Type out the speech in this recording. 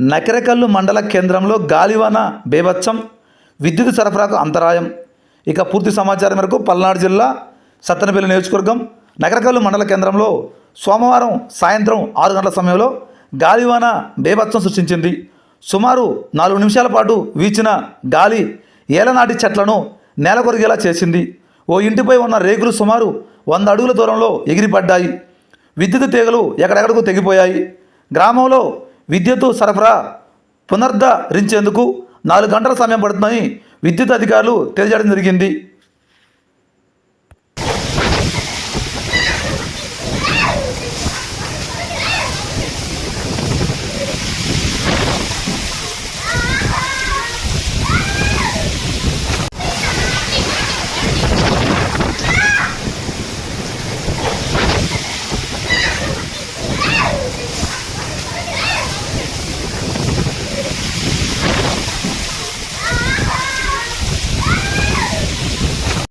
నకిరకల్లు మండల కేంద్రంలో గాలివాన బేభత్సం విద్యుత్ సరఫరాకు అంతరాయం. ఇక పూర్తి సమాచారం మేరకు పల్నాడు జిల్లా సత్తెనపల్లి నియోజకవర్గం నగరకల్లు మండల కేంద్రంలో సోమవారం సాయంత్రం ఆరు గంటల సమయంలో గాలివాన బేభత్సం సృష్టించింది. సుమారు నాలుగు నిమిషాల పాటు వీచిన గాలి ఏలనాటి చెట్లను నేలకొరిగేలా చేసింది. ఓ ఇంటిపై ఉన్న రేకులు సుమారు వంద అడుగుల దూరంలో ఎగిరిపడ్డాయి. విద్యుత్ తీగలు ఎక్కడెక్కడకు తెగిపోయాయి. గ్రామంలో విద్యుత్ సరఫరా పునరుద్ధరించేందుకు నాలుగు గంటల సమయం పడుతుందని విద్యుత్ అధికారులు తెలియజేయడం జరిగింది.